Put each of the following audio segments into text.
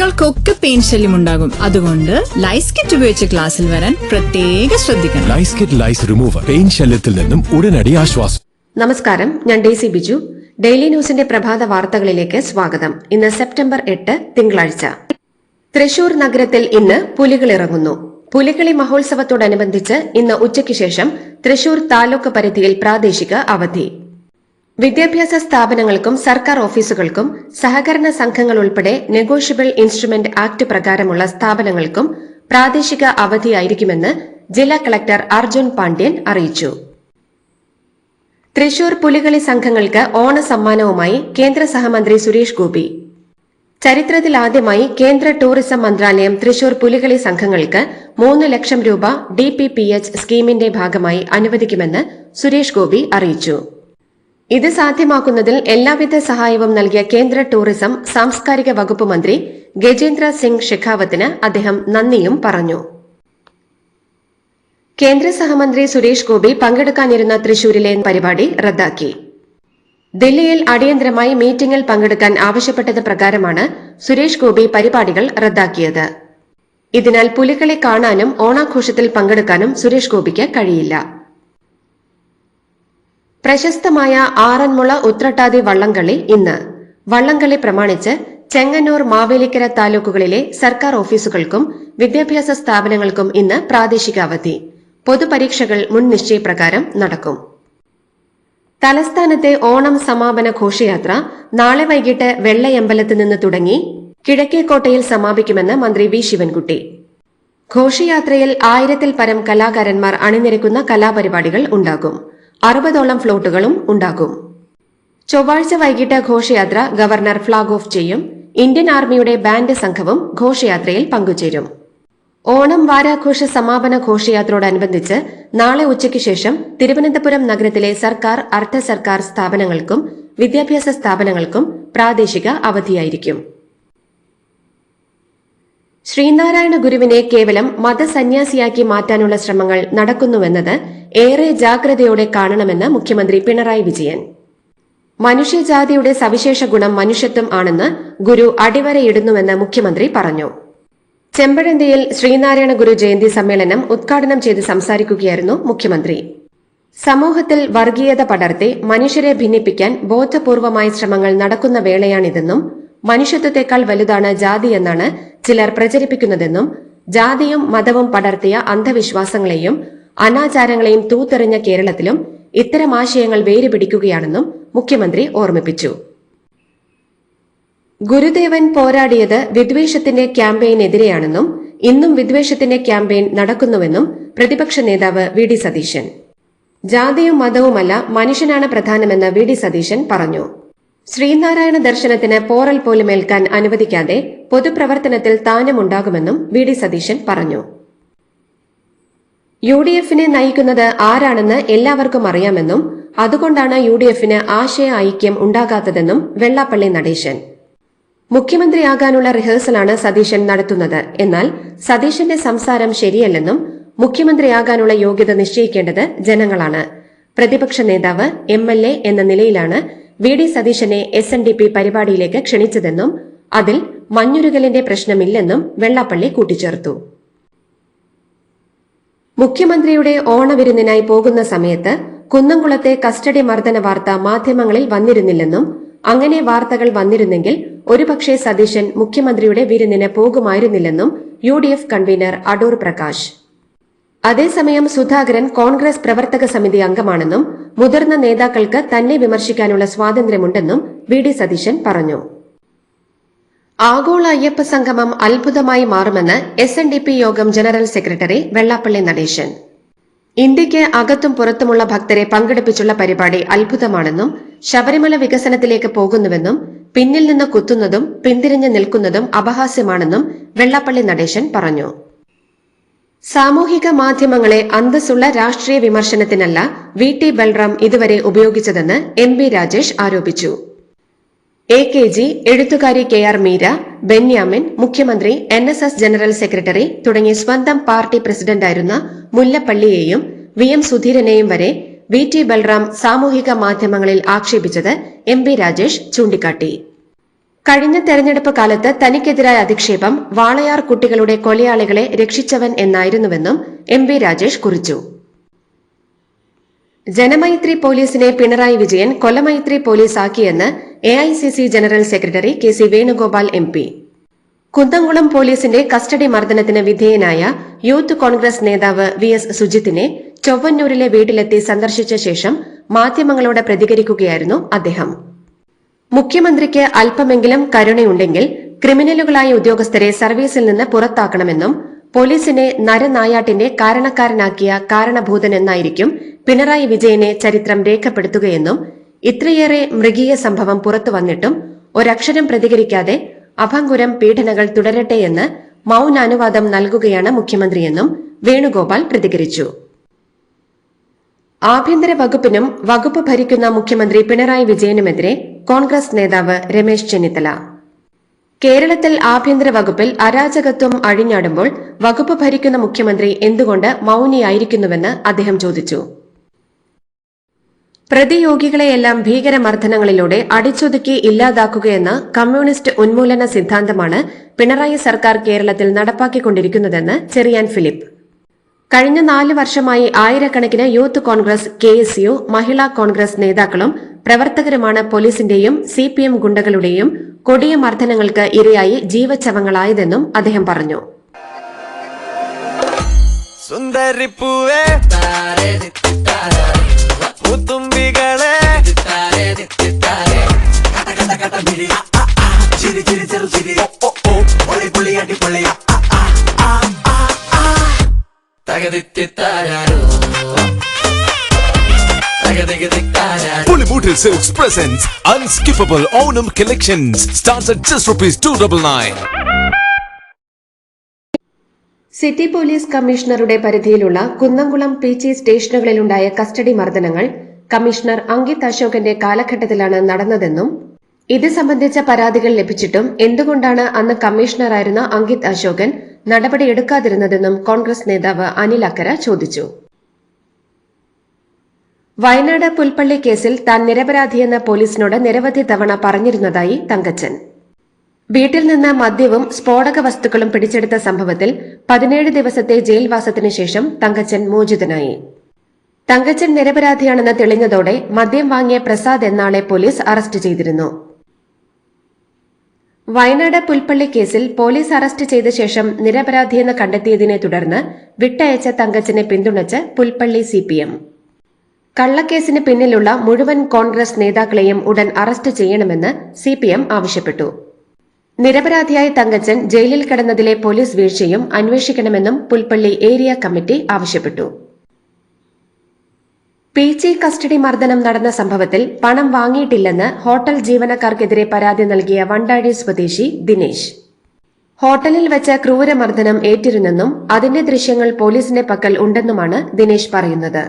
കുട്ടികൾക്കൊക്കെ പെയിൻ ശല്യം ഉണ്ടാകും. അതുകൊണ്ട് ലൈസ് കിറ്റ് ഉപയോഗിച്ച് ക്ലാസ്സിൽ വരാൻ പ്രത്യേക ശ്രദ്ധിക്കണം. ലൈസ് കിറ്റ് ലൈസ് റിമൂവർ പെയിൻ ശല്യത്തിൽ നിന്നും ഉടനടി ആശ്വാസം. നമസ്കാരം ഞാൻ ഡേസി ബിജു. ഡെയിലി ന്യൂസിന്റെ പ്രഭാത വാർത്തകളിലേക്ക് സ്വാഗതം. ഇന്ന് സെപ്റ്റംബർ എട്ട് തിങ്കളാഴ്ച. തൃശൂർ നഗരത്തിൽ ഇന്ന് പുലികൾ ഇറങ്ങുന്നു. പുലികളി മഹോത്സവത്തോടനുബന്ധിച്ച് ഇന്ന് ഉച്ചയ്ക്ക് ശേഷം തൃശൂർ താലൂക്ക് പരിധിയിൽ പ്രാദേശിക അവധി. വിദ്യാഭ്യാസ സ്ഥാപനങ്ങൾക്കും സർക്കാർ ഓഫീസുകൾക്കും സഹകരണ സംഘങ്ങൾ ഉൾപ്പെടെ നെഗോഷ്യബിൾ ഇൻസ്ട്രുമെന്റ് ആക്ട് പ്രകാരമുള്ള സ്ഥാപനങ്ങൾക്കും പ്രാദേശിക അവധിയായിരിക്കുമെന്ന് ജില്ലാ കളക്ടർ അർജുൻ പാണ്ഡ്യൻ അറിയിച്ചു. തൃശൂർ പുലികളി സംഘങ്ങൾക്ക് ഓണ സമ്മാനവുമായി കേന്ദ്ര സഹമന്ത്രി സുരേഷ് ഗോപി. ചരിത്രത്തിലാദ്യമായി കേന്ദ്ര ടൂറിസം മന്ത്രാലയം തൃശൂർ പുലികളി സംഘങ്ങൾക്ക് മൂന്ന് ലക്ഷം രൂപ ഡി സ്കീമിന്റെ ഭാഗമായി അനുവദിക്കുമെന്ന് സുരേഷ് ഗോപി അറിയിച്ചു. ഇത് സാധ്യമാക്കുന്നതിൽ എല്ലാവിധ സഹായവും നൽകിയ കേന്ദ്ര ടൂറിസം സാംസ്കാരിക വകുപ്പ് മന്ത്രി ഗജേന്ദ്ര സിംഗ് ഷെഖാവത്തിന് അദ്ദേഹം നന്ദിയും പറഞ്ഞു. കേന്ദ്ര സഹമന്ത്രി സുരേഷ് ഗോപി പങ്കെടുക്കാനിരുന്ന തൃശൂരിലെ പരിപാടി റദ്ദാക്കി. ദില്ലിയിൽ അടിയന്തരമായി മീറ്റിംഗിൽ പങ്കെടുക്കാൻ ആവശ്യപ്പെട്ടത് പ്രകാരമാണ് സുരേഷ് ഗോപി പരിപാടികൾ റദ്ദാക്കിയത്. ഇതിനാൽ പുലികളെ കാണാനും ഓണാഘോഷത്തിൽ പങ്കെടുക്കാനും സുരേഷ് ഗോപിക്ക് കഴിയില്ല. പ്രശസ്തമായ ആറന്മുള ഉത്രട്ടാതി വള്ളംകളി ഇന്ന്. വള്ളംകളി പ്രമാണിച്ച് ചെങ്ങന്നൂർ മാവേലിക്കര താലൂക്കുകളിലെ സർക്കാർ ഓഫീസുകൾക്കും വിദ്യാഭ്യാസ സ്ഥാപനങ്ങൾക്കും ഇന്ന് പ്രാദേശിക അവധി. പൊതുപരീക്ഷകൾ മുൻ നിശ്ചയപ്രകാരം നടക്കും. തലസ്ഥാനത്തെ ഓണം സമാപന ഘോഷയാത്ര നാളെ വൈകിട്ട് വെള്ളയമ്പലത്ത് നിന്ന് തുടങ്ങി കിഴക്കേക്കോട്ടയിൽ സമാപിക്കുമെന്ന് മന്ത്രി വി ശിവൻകുട്ടി. ഘോഷയാത്രയിൽ ആയിരത്തിൽ പരം കലാകാരന്മാർ അണിനിരക്കുന്ന കലാപരിപാടികൾ ഉണ്ടാകും. അറുപതോളം ഫ്ലോട്ടുകളും ഉണ്ടാകും. ചൊവ്വാഴ്ച വൈകിട്ട് ഘോഷയാത്ര ഗവർണർ ഫ്ളാഗ് ഓഫ് ചെയ്യും. ഇന്ത്യൻ ആർമിയുടെ ബാൻഡ് സംഘവും ഘോഷയാത്രയിൽ പങ്കുചേരും. ഓണം വാരാഘോഷ സമാപന ഘോഷയാത്രയോടനുബന്ധിച്ച് നാളെ ഉച്ചയ്ക്ക് ശേഷം തിരുവനന്തപുരം നഗരത്തിലെ സർക്കാർ അർദ്ധ സർക്കാർ സ്ഥാപനങ്ങൾക്കും വിദ്യാഭ്യാസ സ്ഥാപനങ്ങൾക്കും പ്രാദേശിക അവധിയായിരിക്കും. ശ്രീനാരായണ ഗുരുവിനെ കേവലം മതസന്യാസിയാക്കി മാറ്റാനുള്ള ശ്രമങ്ങൾ നടക്കുന്നുവെന്നത് ഏറെ ജാഗ്രതയോടെ കാണണമെന്ന് മുഖ്യമന്ത്രി പിണറായി വിജയൻ. മനുഷ്യജാതിയുടെ സവിശേഷ ഗുണം മനുഷ്യത്വം ആണെന്ന് ഗുരു അടിവരയിടുന്നുവെന്ന് മുഖ്യമന്ത്രി പറഞ്ഞു. ചെമ്പഴന്തിയിൽ ശ്രീനാരായണ ഗുരു ജയന്തി സമ്മേളനം ഉദ്ഘാടനം ചെയ്ത് സംസാരിക്കുകയായിരുന്നു മുഖ്യമന്ത്രി. സമൂഹത്തിൽ വർഗീയത പടർത്തി മനുഷ്യരെ ഭിന്നിപ്പിക്കാൻ ബോധപൂർവമായ ശ്രമങ്ങൾ നടക്കുന്ന വേളയാണിതെന്നും മനുഷ്യത്വത്തെക്കാൾ വലുതാണ് ജാതി എന്നാണ് ചിലർ പ്രചരിപ്പിക്കുന്നതെന്നും ജാതിയും മതവും പടർത്തിയ അന്ധവിശ്വാസങ്ങളെയും അനാചാരങ്ങളെയും തൂത്തെറിഞ്ഞ കേരളത്തിലും ഇത്തരം ആശയങ്ങൾ വേരുപിടിക്കുകയാണെന്നും മുഖ്യമന്ത്രി ഓർമ്മിപ്പിച്ചു. ഗുരുദേവൻ പോരാടിയത് വിദ്വേഷത്തിന്റെ ക്യാമ്പയിനെതിരെയാണെന്നും ഇന്നും വിദ്വേഷത്തിന്റെ ക്യാമ്പയിൻ നടക്കുന്നുവെന്നും പ്രതിപക്ഷ നേതാവ് വി ഡി സതീശൻ. ജാതിയും മതവുമല്ല മനുഷ്യനാണ് പ്രധാനമെന്ന് വി ഡി സതീശൻ പറഞ്ഞു. ശ്രീനാരായണ ദർശനത്തിന് പോറൽ പോലും ഏൽക്കാൻ അനുവദിക്കാതെ പൊതുപ്രവർത്തനത്തിൽ താനമുണ്ടാകുമെന്നും വി ഡി സതീശൻ പറഞ്ഞു. യു ഡി എഫിനെ നയിക്കുന്നത് ആരാണെന്ന് എല്ലാവർക്കും അറിയാമെന്നും അതുകൊണ്ടാണ് യു ഡി എഫിന് ആശയ ഐക്യം ഉണ്ടാകാത്തതെന്നും വെള്ളാപ്പള്ളി നടേശൻ. മുഖ്യമന്ത്രിയാകാനുള്ള റിഹേഴ്സലാണ് സതീശൻ നടത്തുന്നത്. എന്നാൽ സതീശന്റെ സംസാരം ശരിയല്ലെന്നും മുഖ്യമന്ത്രിയാകാനുള്ള യോഗ്യത നിശ്ചയിക്കേണ്ടത് ജനങ്ങളാണ്. പ്രതിപക്ഷ നേതാവ് എം എന്ന നിലയിലാണ് വി ഡി സതീശനെ എസ് എൻ ഡി പി പരിപാടിയിലേക്ക് ക്ഷണിച്ചതെന്നും അതിൽ മഞ്ഞുരുകലിന്റെ പ്രശ്നമില്ലെന്നും വെള്ളാപ്പള്ളി കൂട്ടിച്ചേർത്തു. മുഖ്യമന്ത്രിയുടെ ഓണവിരുന്നിനായി പോകുന്ന സമയത്ത് കുന്നംകുളത്തെ കസ്റ്റഡി മർദ്ദന വാർത്ത മാധ്യമങ്ങളിൽ വന്നിരുന്നില്ലെന്നും അങ്ങനെ വാർത്തകൾ വന്നിരുന്നെങ്കിൽ ഒരുപക്ഷെ സതീശൻ മുഖ്യമന്ത്രിയുടെ വിരുന്നിന് പോകുമായിരുന്നില്ലെന്നും യു കൺവീനർ അടൂർ പ്രകാശ്. അതേസമയം സുധാകരൻ കോൺഗ്രസ് പ്രവർത്തക സമിതി അംഗമാണെന്നും മുതിർന്ന നേതാക്കൾക്ക് തന്നെ വിമർശിക്കാനുള്ള സ്വാതന്ത്ര്യമുണ്ടെന്നും വി ഡി സതീശൻ പറഞ്ഞു. ആഗോള അയ്യപ്പ സംഗമം അത്ഭുതമായി മാറുമെന്ന് എസ് എൻ ഡി പി യോഗം ജനറൽ സെക്രട്ടറി വെള്ളാപ്പള്ളി നടേശൻ. ഇന്ത്യയ്ക്ക് അകത്തും പുറത്തുമുള്ള ഭക്തരെ പങ്കെടുപ്പിച്ചുള്ള പരിപാടി അത്ഭുതമാണെന്നും ശബരിമല വികസനത്തിലേക്ക് പോകുന്നുവെന്നും പിന്നിൽ നിന്ന് കുത്തുന്നതും പിന്തിരിഞ്ഞ് നിൽക്കുന്നതും അപഹാസ്യമാണെന്നും വെള്ളാപ്പള്ളി നടേശൻ പറഞ്ഞു. സാമൂഹിക മാധ്യമങ്ങളെ അന്തസ്സുള്ള രാഷ്ട്രീയ വിമർശനത്തിനല്ല വി ടി ബൽറാം ഇതുവരെ ഉപയോഗിച്ചതെന്ന് എം ബി രാജേഷ് ആരോപിച്ചു. എ കെ ജി എഴുത്തുകാരി കെ ആർ മീര ബെന്യാമിൻ മുഖ്യമന്ത്രി N S S general secretary തുടങ്ങിയ സ്വന്തം പാർട്ടി പ്രസിഡന്റായിരുന്ന മുല്ലപ്പള്ളിയെയും വി എം സുധീരനെയും വരെ വി ടി ബൽറാം സാമൂഹിക മാധ്യമങ്ങളിൽ ആക്ഷേപിച്ചത് എം ബി രാജേഷ് ചൂണ്ടിക്കാട്ടി. കഴിഞ്ഞ തെരഞ്ഞെടുപ്പ് കാലത്ത് തനിക്കെതിരായ അധിക്ഷേപം വാളയാർ കുട്ടികളുടെ കൊലയാളികളെ രക്ഷിച്ചവൻ എന്നായിരുന്നുവെന്നും എം വി രാജേഷ് കുറിച്ചു. ജനമൈത്രി പോലീസിനെ പിണറായി വിജയൻ കൊലമൈത്രി പോലീസാക്കിയെന്ന് A I C C general secretary K C Venugopal M P. Kunnamkulam പോലീസിന്റെ കസ്റ്റഡി മർദ്ദനത്തിന് വിധേയനായ യൂത്ത് കോൺഗ്രസ് നേതാവ് വി എസ് സുജിത്തിനെ ചൊവ്വന്നൂരിലെ വീട്ടിലെത്തി സന്ദർശിച്ച ശേഷം മാധ്യമങ്ങളോട് പ്രതികരിക്കുകയായിരുന്നു അദ്ദേഹം. മുഖ്യമന്ത്രിക്ക് അല്പമെങ്കിലും കരുണയുണ്ടെങ്കിൽ ക്രിമിനലുകളായ ഉദ്യോഗസ്ഥരെ സർവീസിൽ നിന്ന് പുറത്താക്കണമെന്നും പോലീസിനെ നരനായാട്ടിന്റെ കാരണക്കാരനാക്കിയ കാരണഭൂതനെന്നായിരിക്കും പിണറായി വിജയനെ ചരിത്രം രേഖപ്പെടുത്തുകയെന്നും ഇത്രയേറെ മൃഗീയ സംഭവം പുറത്തു വന്നിട്ടും ഒരക്ഷരം പ്രതികരിക്കാതെ അഭംഗുരം പീഡനകൾ തുടരട്ടെയെന്ന് മൌനാനുവാദം നൽകുകയാണ് മുഖ്യമന്ത്രിയെന്നും വേണുഗോപാൽ പ്രതികരിച്ചു. ആഭ്യന്തര വകുപ്പിനും വകുപ്പ് ഭരിക്കുന്ന മുഖ്യമന്ത്രി പിണറായി വിജയനുമെതിരെ കോൺഗ്രസ് നേതാവ് രമേശ് ചെന്നിത്തല. കേരളത്തിൽ ആഭ്യന്തര വകുപ്പിൽ അരാജകത്വം അഴിഞ്ഞാടുമ്പോൾ വകുപ്പ് ഭരിക്കുന്ന മുഖ്യമന്ത്രി എന്തുകൊണ്ട് മൌനിയായിരിക്കുന്നുവെന്ന് അദ്ദേഹം ചോദിച്ചു. പ്രതിയോഗികളെയെല്ലാം ഭീകരമർദ്ദനങ്ങളിലൂടെ അടിച്ചൊതുക്കി ഇല്ലാതാക്കുകയെന്ന കമ്മ്യൂണിസ്റ്റ് ഉന്മൂലന സിദ്ധാന്തമാണ് പിണറായി സർക്കാർ കേരളത്തിൽ നടപ്പാക്കിക്കൊണ്ടിരിക്കുന്നതെന്ന് ചെറിയാൻ ഫിലിപ്പ്. കഴിഞ്ഞ നാല് വർഷമായി ആയിരക്കണക്കിന് youth Congress K Mahila Congress നേതാക്കളും പ്രവർത്തകരുമാണ് പോലീസിന്റെയും സി പി എം ഗുണ്ടകളുടെയും കൊടിയ മർദ്ദനങ്ങൾക്ക് ഇരയായി ജീവച്ചവങ്ങളായതെന്നും അദ്ദേഹം പറഞ്ഞു. സുന്ദരിപ്പൂവേ. Pulimutil Silks presents Unskippable Onam Collections. Starts at just rupees 299. City police കമ്മീഷണറുടെ പരിധിയിലുള്ള കുന്നംകുളം പി ജി സ്റ്റേഷനുകളിലുണ്ടായ കസ്റ്റഡി മർദ്ദനങ്ങൾ കമ്മീഷണർ അങ്കിത് അശോകന്റെ കാലഘട്ടത്തിലാണ് നടന്നതെന്നും ഇത് സംബന്ധിച്ച പരാതികൾ ലഭിച്ചിട്ടും എന്തുകൊണ്ടാണ് അന്ന് കമ്മീഷണറായിരുന്ന അങ്കിത് അശോകൻ നടപടിയെടുക്കാതിരുന്നതെന്നും കോൺഗ്രസ് നേതാവ് അനിൽ അക്കര ചോദിച്ചു വയനാട് പുൽപ്പള്ളി കേസിൽ താൻ നിരപരാധിയെന്ന് പോലീസിനോട് നിരവധി തവണ പറഞ്ഞിരുന്നതായി തങ്കച്ചൻ. വീട്ടിൽ നിന്ന് മദ്യവും സ്ഫോടക വസ്തുക്കളും പിടിച്ചെടുത്ത സംഭവത്തിൽ പതിനേഴ് ദിവസത്തെ ജയിൽവാസത്തിനു ശേഷം തങ്കച്ചൻ മോചിതനായി. തങ്കച്ചൻ നിരപരാധിയാണെന്ന് തെളിഞ്ഞതോടെ മദ്യം വാങ്ങിയ പ്രസാദ് എന്നാളെ പോലീസ് അറസ്റ്റ് ചെയ്തിരുന്നു. വയനാട് പുൽപ്പള്ളി കേസിൽ പോലീസ് അറസ്റ്റ് ചെയ്ത ശേഷം നിരപരാധിയെന്ന് കണ്ടെത്തിയതിനെ തുടർന്ന് വിട്ടയച്ച തങ്കച്ചനെ പിന്തുണച്ച് പുൽപ്പള്ളി സിപിഎം കള്ളക്കേസിന് പിന്നിലുള്ള മുഴുവൻ കോൺഗ്രസ് നേതാക്കളെയും ഉടൻ അറസ്റ്റ് ചെയ്യണമെന്ന് സി പി എം ആവശ്യപ്പെട്ടു. നിരപരാധിയായ തങ്കച്ചൻ ജയിലിൽ കിടന്നതിലെ പോലീസ് വീഴ്ചയും അന്വേഷിക്കണമെന്നും പുൽപ്പള്ളി ഏരിയ കമ്മിറ്റി ആവശ്യപ്പെട്ടു. പി ജി കസ്റ്റഡി മർദ്ദനം നടന്ന സംഭവത്തിൽ പണം വാങ്ങിയിട്ടില്ലെന്ന് ഹോട്ടൽ ജീവനക്കാർക്കെതിരെ പരാതി നൽകിയ വണ്ടാഴി സ്വദേശി ദിനേശ്. ഹോട്ടലിൽ വെച്ച് ക്രൂരമർദ്ദനം ഏറ്റിരുന്നെന്നും അതിന്റെ ദൃശ്യങ്ങൾ പോലീസിന്റെ പക്കൽ ഉണ്ടെന്നുമാണ് ദിനേശ് പറയുന്നത്.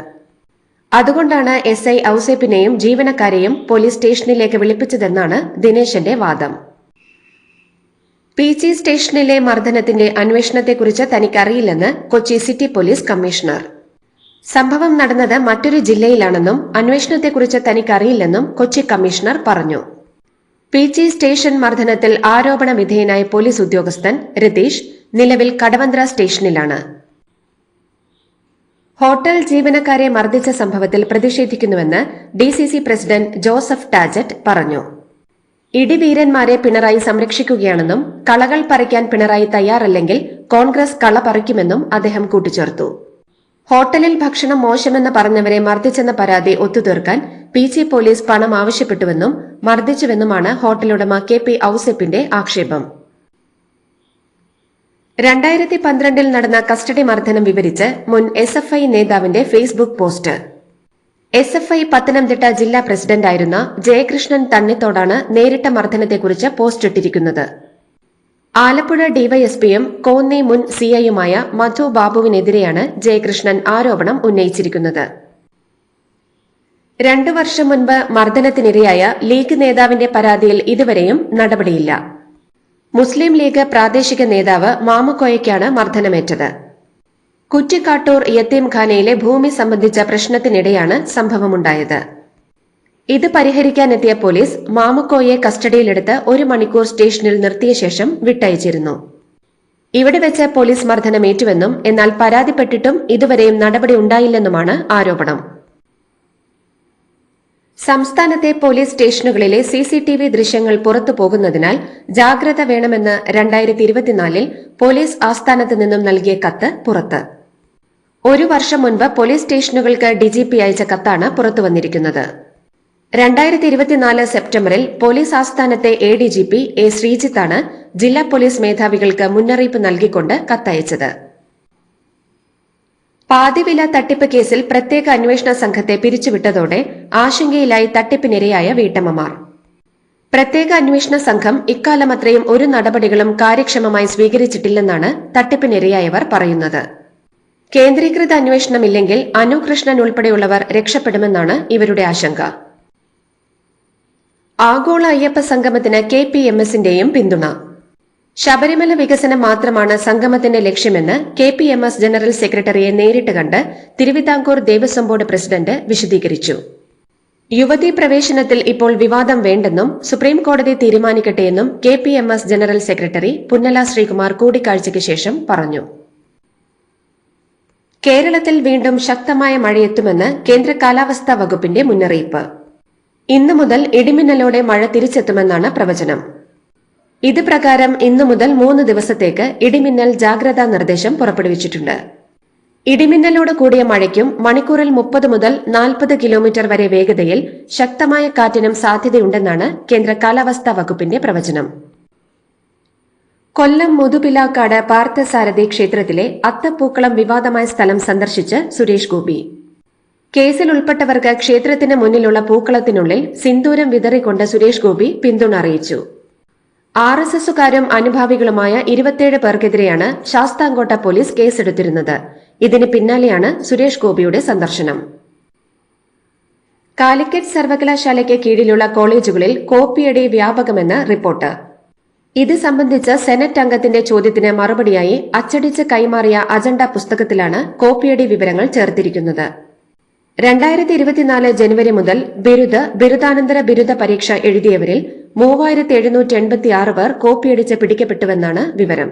അതുകൊണ്ടാണ് എസ് ഐ ഔസേപ്പിനെയും ജീവനക്കാരെയും പോലീസ് സ്റ്റേഷനിലേക്ക് വിളിപ്പിച്ചതെന്നാണ് ദിനേശന്റെ വാദം. പി ജി സ്റ്റേഷനിലെ മർദ്ദനത്തിന്റെ അന്വേഷണത്തെക്കുറിച്ച് തനിക്കറിയില്ലെന്ന് കൊച്ചി സിറ്റി പോലീസ് കമ്മീഷണർ. സംഭവം നടന്നത് മറ്റൊരു ജില്ലയിലാണെന്നും അന്വേഷണത്തെക്കുറിച്ച് തനിക്കറിയില്ലെന്നും കൊച്ചി കമ്മീഷണർ പറഞ്ഞു. പി ജി സ്റ്റേഷൻ മർദ്ദനത്തിൽ ആരോപണ വിധേയനായ പോലീസ് ഉദ്യോഗസ്ഥൻ രതീഷ് നിലവിൽ കടവന്ത്ര സ്റ്റേഷനിലാണ്. ഹോട്ടൽ ജീവനക്കാരെ മർദ്ദിച്ച സംഭവത്തിൽ പ്രതിഷേധിക്കുന്നുവെന്ന് D C C president Joseph Tajet പറഞ്ഞു. ഇടിവീരന്മാരെ പിണറായി സംരക്ഷിക്കുകയാണെന്നും കളകൾ പറിക്കാൻ പിണറായി തയ്യാറല്ലെങ്കിൽ കോൺഗ്രസ് കള പറിക്കുമെന്നും അദ്ദേഹം കൂട്ടിച്ചേർത്തു. ഹോട്ടലിൽ ഭക്ഷണം മോശമെന്ന് പറഞ്ഞവരെ മർദ്ദിച്ചെന്ന പരാതി ഒത്തുതീർക്കാൻ പി ജി പോലീസ് പണം ആവശ്യപ്പെട്ടുവെന്നും മർദ്ദിച്ചുവെന്നുമാണ് ഹോട്ടലുടമ കെ പി ഔസെപ്പിന്റെ ആക്ഷേപം. രണ്ടായിരത്തി പന്ത്രണ്ടിൽ നടന്ന കസ്റ്റഡി മർദ്ദനം വിവരിച്ച് മുൻ എസ് എഫ് ഐ നേതാവിന്റെ Facebook post. S F I Pathanamthitta ജില്ലാ പ്രസിഡന്റായിരുന്ന ജയകൃഷ്ണൻ തണ്ണിത്തോടാണ് നേരിട്ട മർദ്ദനത്തെക്കുറിച്ച് പോസ്റ്റ് ഇട്ടിരിക്കുന്നത്. ആലപ്പുഴ ഡിവൈഎസ്പിയും കോന്നി മുൻ സിഐയുമായ മധു ബാബുവിനെതിരെയാണ് ജയകൃഷ്ണൻ ആരോപണം ഉന്നയിച്ചിരിക്കുന്നത്. രണ്ടു വർഷം മുൻപ് മർദ്ദനത്തിനിരയായ ലീഗ് നേതാവിന്റെ പരാതിയിൽ ഇതുവരെയും നടപടിയില്ല. മുസ്ലിം ലീഗ് പ്രാദേശിക നേതാവ് മാമുക്കോയയ്ക്കാണ് മർദ്ദനമേറ്റത്. കുറ്റിക്കാട്ടൂർ യത്തീംഖാനയിലെ ഭൂമി സംബന്ധിച്ച പ്രശ്നത്തിനിടെയാണ് സംഭവമുണ്ടായത്. ഇത് പരിഹരിക്കാനെത്തിയ പോലീസ് മാമുക്കോയെ കസ്റ്റഡിയിലെടുത്ത് ഒരു മണിക്കൂർ സ്റ്റേഷനിൽ നിർത്തിയ ശേഷം വിട്ടയച്ചിരുന്നു. ഇവിടെ വെച്ച് പോലീസ് മർദ്ദനമേറ്റുവെന്നും എന്നാൽ പരാതിപ്പെട്ടിട്ടും ഇതുവരെയും നടപടി ഉണ്ടായില്ലെന്നുമാണ് ആരോപണം. സംസ്ഥാനത്തെ പോലീസ് സ്റ്റേഷനുകളിലെ സിസിടിവി ദൃശ്യങ്ങൾ പുറത്തു പോകുന്നതിനാൽ ജാഗ്രത വേണമെന്ന് രണ്ടായിരത്തി ഇരുപത്തിനാലിൽ പോലീസ് ആസ്ഥാനത്ത് നിന്നും നൽകിയ കത്ത് പുറത്ത്. ഒരു വർഷം മുൻപ് പോലീസ് സ്റ്റേഷനുകൾക്ക് ഡിജിപി അയച്ച കത്താണ് പുറത്തുവന്നിരിക്കുന്നത് രണ്ടായിരത്തി ഇരുപത്തിനാല് സെപ്റ്റംബറിൽ police ആസ്ഥാനത്തെ A D G P A ശ്രീജിത്താണ് ജില്ലാ പോലീസ് മേധാവികൾക്ക് മുന്നറിയിപ്പ് നൽകിക്കൊണ്ട് കത്തയച്ചത്. പാതിവില തട്ടിപ്പ് കേസിൽ പ്രത്യേക അന്വേഷണ സംഘത്തെ പിരിച്ചുവിട്ടതോടെ ആശങ്കയിലായി തട്ടിപ്പിനിരയായ വീട്ടമ്മമാർ. പ്രത്യേക അന്വേഷണ സംഘം ഇക്കാലമത്രയും ഒരു നടപടികളും കാര്യക്ഷമമായി സ്വീകരിച്ചിട്ടില്ലെന്നാണ് തട്ടിപ്പിനിരയായവർ പറയുന്നത്. കേന്ദ്രീകൃത അന്വേഷണമില്ലെങ്കിൽ അനു കൃഷ്ണൻ ഉൾപ്പെടെയുള്ളവർ രക്ഷപ്പെടുമെന്നാണ് ഇവരുടെ ആശങ്ക. ആഗോള അയ്യപ്പ സംഗമത്തിന് കെ പി എം എസിന്റെയും പിന്തുണ. ശബരിമല വികസനം മാത്രമാണ് സംഗമത്തിന്റെ ലക്ഷ്യമെന്ന് K P M S general സെക്രട്ടറിയെ നേരിട്ട് കണ്ട് തിരുവിതാംകൂർ ദേവസ്വം ബോർഡ് പ്രസിഡന്റ് വിശദീകരിച്ചു. യുവതീ പ്രവേശനത്തിൽ ഇപ്പോൾ വിവാദം വേണ്ടെന്നും സുപ്രീം കോടതി തീരുമാനിക്കട്ടെയെന്നും K P M S general secretary Punnala Sreekumar കൂടിക്കാഴ്ചയ്ക്ക് ശേഷം പറഞ്ഞു. കേരളത്തിൽ വീണ്ടും ശക്തമായ മഴയെത്തുമെന്ന് കേന്ദ്ര കാലാവസ്ഥാ വകുപ്പിന്റെ മുന്നറിയിപ്പ്. ഇന്നു മുതൽ ഇടിമിന്നലോടെ മഴ തിരിച്ചെത്തുമെന്നാണ് പ്രവചനം. ഇത് പ്രകാരം ഇന്നു മുതൽ മൂന്ന് ദിവസത്തേക്ക് ഇടിമിന്നൽ ജാഗ്രതാ നിർദ്ദേശം പുറപ്പെടുവിച്ചിട്ടുണ്ട്. ഇടിമിന്നലോട് കൂടിയ മഴയ്ക്കും മണിക്കൂറിൽ മുപ്പത് മുതൽ നാൽപ്പത് കിലോമീറ്റർ വരെ വേഗതയിൽ ശക്തമായ കാറ്റിനും സാധ്യതയുണ്ടെന്നാണ് കേന്ദ്ര കാലാവസ്ഥാ വകുപ്പിന്റെ പ്രവചനം. കൊല്ലം മുതുപിലാക്കാട് പാർത്ഥസാരഥി ക്ഷേത്രത്തിലെ അത്തപ്പൂക്കളം വിവാദമായ സ്ഥലം സന്ദർശിച്ച് സുരേഷ് ഗോപി. കേസിൽ ഉൾപ്പെട്ടവർക്ക് ക്ഷേത്രത്തിന് മുന്നിലുള്ള പൂക്കളത്തിനുള്ളിൽ സിന്ദൂരം വിതറിക്കൊണ്ട് സുരേഷ് ഗോപി പിന്തുണ അറിയിച്ചു. ആർ എസ് എസുകാരും അനുഭാവികളുമായ ഇരുപത്തിയേഴ് പേർക്കെതിരെയാണ് ശാസ്താംകോട്ട പോലീസ് കേസെടുത്തിരുന്നത്. ഇതിന് പിന്നാലെയാണ് സുരേഷ് ഗോപിയുടെ സന്ദർശനം. കാലിക്കറ്റ് സർവകലാശാലയ്ക്ക് കീഴിലുള്ള കോളേജുകളിൽ കോപ്പിയടി വ്യാപകമെന്ന് റിപ്പോർട്ട്. ഇത് സംബന്ധിച്ച് സെനറ്റ് അംഗത്തിന്റെ ചോദ്യത്തിന് മറുപടിയായി അച്ചടിച്ച് കൈമാറിയ അജണ്ട പുസ്തകത്തിലാണ് കോപ്പിയടി വിവരങ്ങൾ ചേർത്തിരിക്കുന്നത്. രണ്ടായിരത്തി ഇരുപത്തിനാല് ജനുവരി മുതൽ ബിരുദ ബിരുദാനന്തര ബിരുദ പരീക്ഷ എഴുതിയവരിൽ മൂവായിരത്തി എഴുന്നൂറ്റി എൺപത്തി ആറ് പേർ കോപ്പിയടിച്ച് പിടിക്കപ്പെട്ടുവെന്നാണ് വിവരം.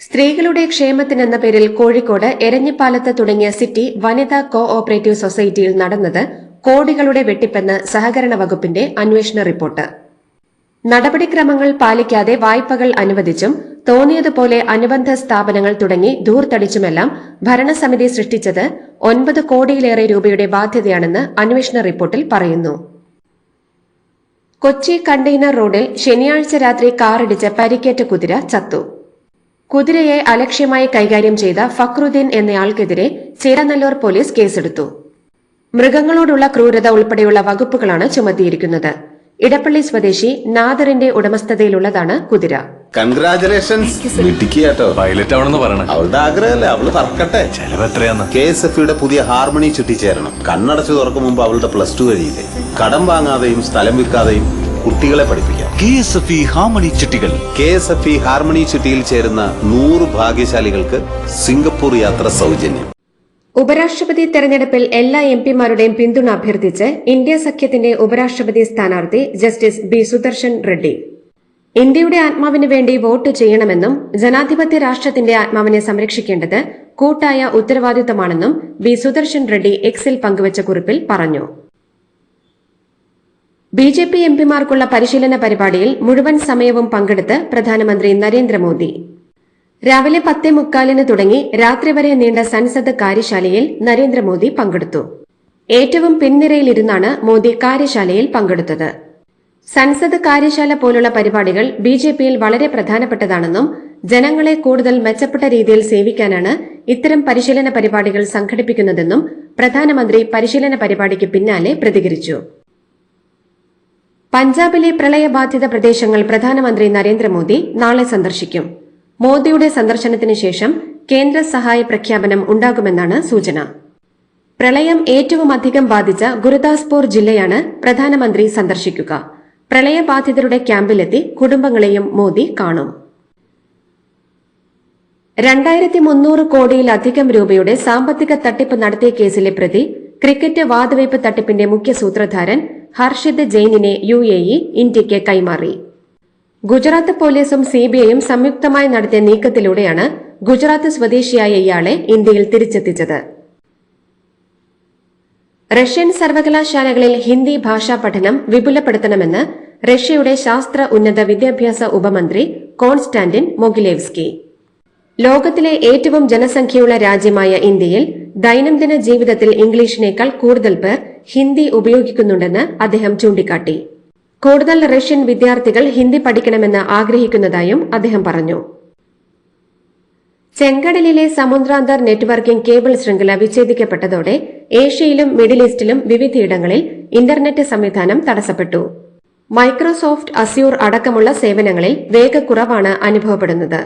സ്ത്രീകളുടെ ക്ഷേമത്തിനെന്ന പേരിൽ കോഴിക്കോട് എരഞ്ഞിപ്പാലത്ത് തുടങ്ങിയ സിറ്റി വനിതാ കോ ഓപ്പറേറ്റീവ് സൊസൈറ്റിയിൽ നടന്നത് കോടികളുടെ വെട്ടിപ്പെന്ന് സഹകരണ വകുപ്പിന്റെ അന്വേഷണ റിപ്പോർട്ട്. നടപടിക്രമങ്ങൾ പാലിക്കാതെ വായ്പകൾ അനുവദിച്ചും തോന്നിയതുപോലെ അനുബന്ധ സ്ഥാപനങ്ങൾ തുടങ്ങി ധൂർത്തടിച്ചുമെല്ലാം ഭരണസമിതി സൃഷ്ടിച്ചത് ഒൻപത് കോടിയിലേറെ രൂപയുടെ ബാധ്യതയാണെന്ന് അന്വേഷണ റിപ്പോർട്ടിൽ പറയുന്നു. കൊച്ചി കണ്ടെയ്നർ റോഡിൽ ശനിയാഴ്ച രാത്രി കാറിടിച്ച് പരിക്കേറ്റ കുതിര ചത്തു. കുതിരയെ അലക്ഷ്യമായി കൈകാര്യം ചെയ്ത ഫക്രുദ്ദീൻ എന്നയാൾക്കെതിരെ ചേരനല്ലൂർ പോലീസ് കേസെടുത്തു. മൃഗങ്ങളോടുള്ള ക്രൂരത ഉൾപ്പെടെയുള്ള വകുപ്പുകളാണ് ചുമത്തിയിരിക്കുന്നത്. ഇടപ്പള്ളി സ്വദേശി നാദറിന്റെ ഉടമസ്ഥതയിലുള്ളതാണ് കുതിര. കൺഗ്രാചുലേഷൻസ് മിടുക്കിയാട്ടോ പൈലറ്റ് ആവണമെന്ന് പറയണേ. അവളുടെ ആഗ്രഹമല്ലേ? അവൾ പറക്കട്ടെ ചെലവ് എത്രയാന്ന്? കെ എസ് എഫ് യുടെ പുതിയ ഹാർമണി ചുറ്റി ചേരണം കണ്ണടച്ചു തുറക്കും മുമ്പ് അവളുടെ പ്ലസ് ടു കഴിയില്ലേ? കടം വാങ്ങാതെയും സ്ഥലം വിൽക്കാതെയും കുട്ടികളെ പഠിപ്പിക്കാം. K S F E harmony ചിട്ടികൾ K S F E harmony ചുറ്റിയിൽ ചേരുന്ന നൂറ് ഭാഗ്യശാലികൾക്ക് സിംഗപ്പൂർ യാത്ര സൗജന്യം. ഉപരാഷ്ട്രപതി തെരഞ്ഞെടുപ്പിൽ എല്ലാ എം പിമാരുടെയും പിന്തുണ അഭ്യർത്ഥിച്ച് ഇന്ത്യ സഖ്യത്തിന്റെ ഉപരാഷ്ട്രപതി സ്ഥാനാർത്ഥി ജസ്റ്റിസ് ബി സുദർശൻ റെഡ്ഡി. ഇന്ത്യയുടെ ആത്മാവിന് വേണ്ടി വോട്ട് ചെയ്യണമെന്നും ജനാധിപത്യ രാഷ്ട്രത്തിന്റെ ആത്മാവിനെ സംരക്ഷിക്കേണ്ടത് കൂട്ടായ ഉത്തരവാദിത്തമാണെന്നും വി സുദർശൻ റെഡ്ഡി എക്സിൽ പങ്കുവച്ച കുറിപ്പിൽ പറഞ്ഞു. ബി ജെ പി എംപിമാർക്കുള്ള പരിശീലന പരിപാടിയിൽ മുഴുവൻ സമയവും പങ്കെടുത്ത് പ്രധാനമന്ത്രി നരേന്ദ്രമോദി. രാവിലെ പത്തേ മുക്കാലിന് തുടങ്ങി രാത്രി വരെ നീണ്ട സൻസദ് കാര്യശാലയിൽ നരേന്ദ്രമോദി പങ്കെടുത്തു. ഏറ്റവും പിൻനിരയിലിരുന്നാണ് മോദി കാര്യശാലയിൽ പങ്കെടുത്തത്. സൻസദ് കാര്യശാല പോലുള്ള പരിപാടികൾ ബി ജെ പിയിൽ വളരെ പ്രധാനപ്പെട്ടതാണെന്നും ജനങ്ങളെ കൂടുതൽ മെച്ചപ്പെട്ട രീതിയിൽ സേവിക്കാനാണ് ഇത്തരം പരിശീലന പരിപാടികൾ സംഘടിപ്പിക്കുന്നതെന്നും പ്രധാനമന്ത്രി പരിശീലന പരിപാടിക്ക് പിന്നാലെ പ്രതികരിച്ചു. പഞ്ചാബിലെ പ്രളയബാധിത പ്രദേശങ്ങൾ പ്രധാനമന്ത്രി നരേന്ദ്രമോദി നാളെ സന്ദർശിക്കും. മോദിയുടെ സന്ദർശനത്തിന് ശേഷം കേന്ദ്ര സഹായ പ്രഖ്യാപനം ഉണ്ടാകുമെന്നാണ് സൂചന. പ്രളയം ഏറ്റവും അധികം ബാധിച്ച ഗുരുദാസ്പൂർ ജില്ലയാണ് പ്രധാനമന്ത്രി സന്ദർശിക്കുക. പ്രളയബാധിതരുടെ ക്യാമ്പിലെത്തി കുടുംബങ്ങളെയും മോദി കാണും. രണ്ടായിരത്തി മുന്നൂറ് കോടിയിലധികം രൂപയുടെ സാമ്പത്തിക തട്ടിപ്പ് നടത്തിയ കേസിലെ പ്രതി ക്രിക്കറ്റ് വാതുവയ്പ് തട്ടിപ്പിന്റെ മുഖ്യ സൂത്രധാരൻ ഹർഷിദ് ജെയിനിനെ യു എ ഇ ഇന്ത്യയ്ക്ക് കൈമാറി. ഗുജറാത്ത് പോലീസും സിബിഐയും സംയുക്തമായി നടത്തിയ നീക്കത്തിലൂടെയാണ് ഗുജറാത്ത് സ്വദേശിയായ ഇയാളെ ഇന്ത്യയിൽ തിരിച്ചെത്തിച്ചത്. റഷ്യൻ സർവകലാശാലകളിൽ ഹിന്ദി ഭാഷാ പഠനം വിപുലപ്പെടുത്തണമെന്ന് റഷ്യയുടെ ശാസ്ത്ര ഉന്നത വിദ്യാഭ്യാസ ഉപമന്ത്രി കോൺസ്റ്റാന്റിൻ മൊഗിലേവ്സ്കി. ലോകത്തിലെ ഏറ്റവും ജനസംഖ്യയുള്ള രാജ്യമായ ഇന്ത്യയിൽ ദൈനംദിന ജീവിതത്തിൽ ഇംഗ്ലീഷിനേക്കാൾ കൂടുതൽ പേർ ഹിന്ദി ഉപയോഗിക്കുന്നുണ്ടെന്ന് അദ്ദേഹം ചൂണ്ടിക്കാട്ടി. കൂടുതൽ റഷ്യൻ വിദ്യാർത്ഥികൾ ഹിന്ദി പഠിക്കണമെന്ന് ആഗ്രഹിക്കുന്നതായും അദ്ദേഹം പറഞ്ഞു. ചെങ്കടലിലെ സമുദ്രാന്തർ നെറ്റ്വർക്കിംഗ് കേബിൾ ശൃംഖല വിച്ഛേദിക്കപ്പെട്ടതോടെ ഏഷ്യയിലും മിഡിൽ ഈസ്റ്റിലും വിവിധയിടങ്ങളിൽ ഇന്റർനെറ്റ് സംവിധാനം തടസ്സപ്പെട്ടു. മൈക്രോസോഫ്റ്റ് അസ്യൂർ അടക്കമുള്ള സേവനങ്ങളിൽ വേഗക്കുറവാണ് അനുഭവപ്പെടുന്നത്.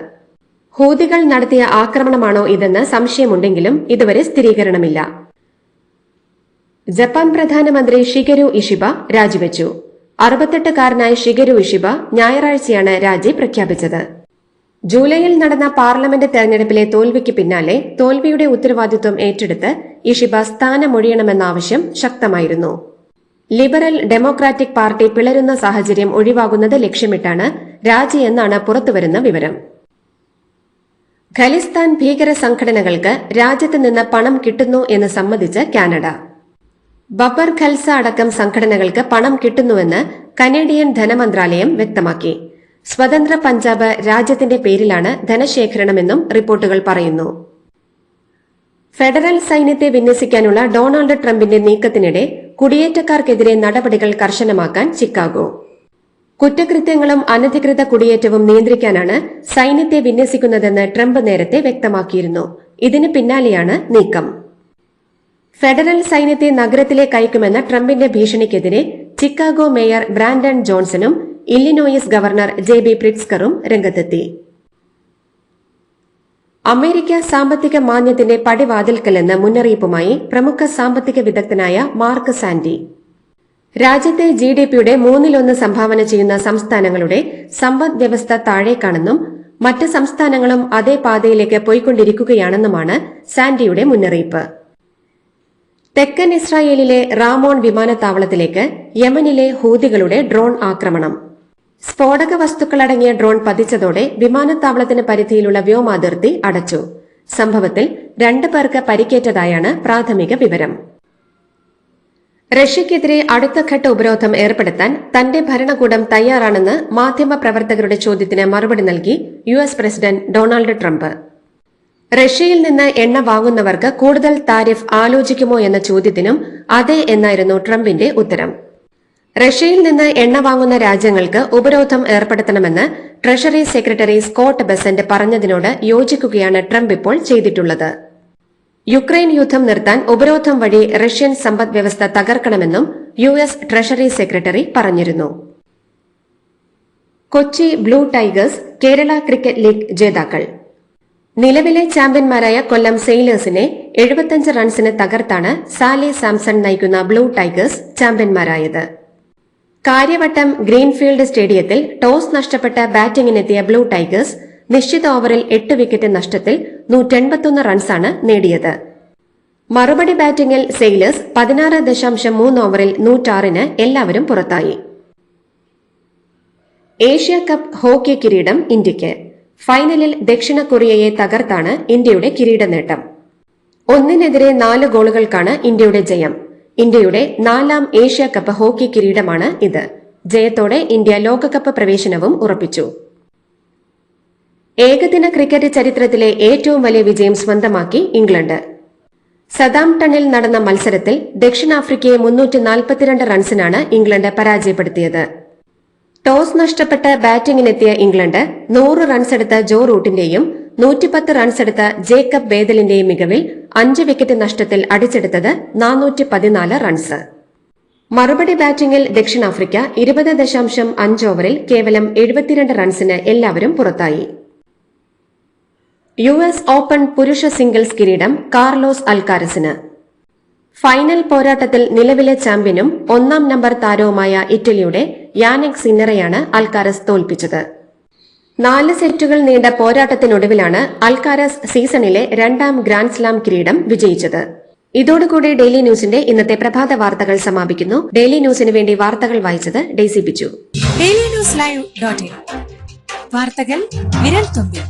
ഹൂതികൾ നടത്തിയ ആക്രമണമാണോ ഇതെന്ന് സംശയമുണ്ടെങ്കിലും ഇതുവരെ സ്ഥിരീകരണമില്ല. ജപ്പാൻ പ്രധാനമന്ത്രി ഷിഗരു ഇഷിബ രാജിവെച്ചു. അറുപത്തെട്ടുകാരനായ ഷിഗരു ഇഷിബ ഞായറാഴ്ചയാണ് രാജി പ്രഖ്യാപിച്ചത്. ജൂലൈയിൽ നടന്ന പാർലമെന്റ് തെരഞ്ഞെടുപ്പിലെ തോൽവിക്ക് പിന്നാലെ തോൽവിയുടെ ഉത്തരവാദിത്വം ഏറ്റെടുത്ത് ഇഷിബ സ്ഥാനമൊഴിയണമെന്ന ആവശ്യം ശക്തമായിരുന്നു. ലിബറൽ ഡെമോക്രാറ്റിക് പാർട്ടി പിളരുന്ന സാഹചര്യം ഒഴിവാകുന്നത് ലക്ഷ്യമിട്ടാണ് രാജിയെന്നാണ് പുറത്തുവരുന്ന വിവരം. ഖലിസ്ഥാൻ ഭീകര സംഘടനകൾക്ക് രാജ്യത്ത് നിന്ന് പണം കിട്ടുന്നു എന്ന് സമ്മതിച്ച് കാനഡ. ബബർ ഖൽസ അടക്കം സംഘടനകൾക്ക് പണം കിട്ടുന്നുവെന്ന് കനേഡിയൻ ധനമന്ത്രാലയം വ്യക്തമാക്കി. സ്വതന്ത്ര പഞ്ചാബ് രാജ്യത്തിന്റെ പേരിലാണ് ധനശേഖരണമെന്നും റിപ്പോർട്ടുകൾ പറയുന്നു. ഫെഡറൽ സൈന്യത്തെ വിന്യസിക്കാനുള്ള ഡൊണാൾഡ് ട്രംപിന്റെ നീക്കത്തിനിടെ കുടിയേറ്റക്കാർക്കെതിരെ നടപടികൾ കർശനമാക്കാൻ ചിക്കാഗോ. കുറ്റകൃത്യങ്ങളും അനധികൃത കുടിയേറ്റവും നിയന്ത്രിക്കാനാണ് സൈന്യത്തെ വിന്യസിക്കുന്നതെന്ന് ട്രംപ് നേരത്തെ വ്യക്തമാക്കിയിരുന്നു. ഇതിന് പിന്നാലെയാണ് നീക്കം. ഫെഡറൽ സൈന്യത്തെ നഗരത്തിലെ അയക്കുമെന്ന ട്രംപിന്റെ ഭീഷണിക്കെതിരെ ചിക്കാഗോ മേയർ ബ്രാൻഡൺ ജോൺസണും ഇല്ലിനോയിസ് ഗവർണർ ജെ ബി പ്രിറ്റ്സ്കറും രംഗത്തെത്തി. അമേരിക്ക സാമ്പത്തിക മാന്യത്തിന്റെ പടിവാതിൽക്കലെന്ന മുന്നറിയിപ്പുമായി പ്രമുഖ സാമ്പത്തിക വിദഗ്ധനായ മാർക്ക് സാൻഡി. രാജ്യത്തെ ജി ഡി പിയുടെ മൂന്നിലൊന്ന് സംഭാവന ചെയ്യുന്ന സംസ്ഥാനങ്ങളുടെ സമ്പദ് വ്യവസ്ഥ താഴേക്കാണെന്നും മറ്റ് സംസ്ഥാനങ്ങളും അതേ പാതയിലേക്ക് പോയിക്കൊണ്ടിരിക്കുകയാണെന്നുമാണ് സാൻഡിയുടെ മുന്നറിയിപ്പ്. തെക്കൻ ഇസ്രായേലിലെ റാമോൺ വിമാനത്താവളത്തിലേക്ക് യമനിലെ ഹൂതികളുടെ ഡ്രോൺ ആക്രമണം. സ്ഫോടക വസ്തുക്കളടങ്ങിയ ഡ്രോൺ പതിച്ചതോടെ വിമാനത്താവളത്തിന് പരിധിയിലുള്ള വ്യോമാതിർത്തി അടച്ചു. സംഭവത്തിൽ രണ്ട് പേർക്ക് പരിക്കേറ്റതായാണ് പ്രാഥമിക വിവരം. റഷ്യക്കെതിരെ അടുത്ത ഘട്ട ഉപരോധം ഏർപ്പെടുത്താൻ തന്റെ ഭരണകൂടം തയ്യാറാണെന്ന് മാധ്യമപ്രവർത്തകരുടെ ചോദ്യത്തിന് മറുപടി നൽകി U S president Donald Trump. റഷ്യയിൽ നിന്ന് എണ്ണ വാങ്ങുന്നവർക്ക് കൂടുതൽ താരിഫ് ആലോചിക്കുമോ എന്ന ചോദ്യത്തിനും അതെ എന്നായിരുന്നു ട്രംപിന്റെ ഉത്തരം. റഷ്യയിൽ നിന്ന് എണ്ണ വാങ്ങുന്ന രാജ്യങ്ങൾക്ക് ഉപരോധം ഏർപ്പെടുത്തണമെന്ന് ട്രഷറി സെക്രട്ടറി സ്കോട്ട് ബെസന്റ് പറഞ്ഞതിനോട് യോജിക്കുകയാണ് ട്രംപ് ഇപ്പോൾ ചെയ്തിട്ടുള്ളത്. യുക്രൈൻ യുദ്ധം നിർത്താൻ ഉപരോധം വഴി റഷ്യൻ സമ്പദ് വ്യവസ്ഥ തകർക്കണമെന്നും യു എസ് ട്രഷറി സെക്രട്ടറി പറഞ്ഞിരുന്നു. Kochi blue tigers Kerala cricket league ജേതാക്കൾ. നിലവിലെ ചാമ്പ്യന്മാരായ കൊല്ലം സെയിലേഴ്സിനെ എഴുപത്തിയഞ്ച് റൺസിന് തകർത്താണ് സാലി സാംസൺ നയിക്കുന്ന ബ്ലൂ ടൈഗേഴ്സ് ചാമ്പ്യന്മാരായത്. കാര്യവട്ടം ഗ്രീൻഫീൽഡ് സ്റ്റേഡിയത്തിൽ ടോസ് നഷ്ടപ്പെട്ട ബാറ്റിംഗിനെത്തിയ ബ്ലൂ ടൈഗേഴ്സ് നിശ്ചിത ഓവറിൽ എട്ട് വിക്കറ്റ് നഷ്ടത്തിൽ നൂറ്റെൺപത്തൊന്ന് റൺസാണ് നേടിയത്. മറുപടി ബാറ്റിംഗിൽ സെയിലേഴ്സ് പതിനാറ് ദശാംശം മൂന്ന് ഓവറിൽ നൂറ്റാറിന് എല്ലാവരും പുറത്തായി. ഏഷ്യ കപ്പ് ഹോക്കി കിരീടം ഇന്ത്യയ്ക്ക് ഫൈനലിൽ ദക്ഷിണ കൊറിയയെ തകർത്താണ് ഇന്ത്യയുടെ കിരീട നേട്ടം. ഒന്നിനെതിരെ നാല് ഗോളുകൾക്കാണ് ഇന്ത്യയുടെ ജയം. ഇന്ത്യയുടെ നാലാം ഏഷ്യ കപ്പ് ഹോക്കി കിരീടമാണ് ഇത്. ജയത്തോടെ ഇന്ത്യ ലോകകപ്പ് പ്രവേശനവും ഉറപ്പിച്ചു. ഏകദിന ക്രിക്കറ്റ് ചരിത്രത്തിലെ ഏറ്റവും വലിയ വിജയം സ്വന്തമാക്കി ഇംഗ്ലണ്ട്. സദാം ടണിൽ നടന്ന മത്സരത്തിൽ ദക്ഷിണാഫ്രിക്കയെ മുന്നൂറ്റി നാൽപ്പത്തിരണ്ട് റൺസിനാണ് ഇംഗ്ലണ്ട് പരാജയപ്പെടുത്തിയത്. ടോസ് നഷ്ടപ്പെട്ട് ബാറ്റിംഗിനെത്തിയ ഇംഗ്ലണ്ട് നൂറ് റൺസെടുത്ത ജോ റൂട്ടിന്റെയും നൂറ്റിപ്പത്ത് റൺസെടുത്ത ജേക്കബ് ബേദലിന്റെയും മികവിൽ അഞ്ച് വിക്കറ്റ് നഷ്ടത്തിൽ അടിച്ചെടുത്തത് നാനൂറ്റി പതിനാല് റൺസ്. മറുപടി ബാറ്റിംഗിൽ ദക്ഷിണാഫ്രിക്ക ഇരുപത് ദശാംശം അഞ്ച് ഓവറിൽ കേവലം എഴുപത്തിരണ്ട് റൺസിന് എല്ലാവരും പുറത്തായി. യു എസ് ഓപ്പൺ പുരുഷ സിംഗിൾസ് കിരീടം കാർലോസ് അൽക്കാരസിന്. ഫൈനൽ പോരാട്ടത്തിൽ നിലവിലെ ചാമ്പ്യനും ഒന്നാം നമ്പർ താരവുമായ ഇറ്റലിയുടെ യാനിക് സിന്നറയാണ് അൽക്കാരസ് തോൽപ്പിച്ചത്. നാല് സെറ്റുകൾ നീണ്ട പോരാട്ടത്തിനൊടുവിലാണ് അൽക്കാരസ് സീസണിലെ രണ്ടാം ഗ്രാൻഡ് സ്ലാം കിരീടം വിജയിച്ചത്. ഇതോടുകൂടി ഡെയിലി ന്യൂസിന്റെ ഇന്നത്തെ പ്രഭാത വാർത്തകൾ സമാപിക്കുന്നു. ഡെയിലി ന്യൂസിന് വേണ്ടി വാർത്തകൾ വായിച്ചത് Daisy Bichu daily news live വാർത്തകൾ വിരൽ തുമ്പിൽ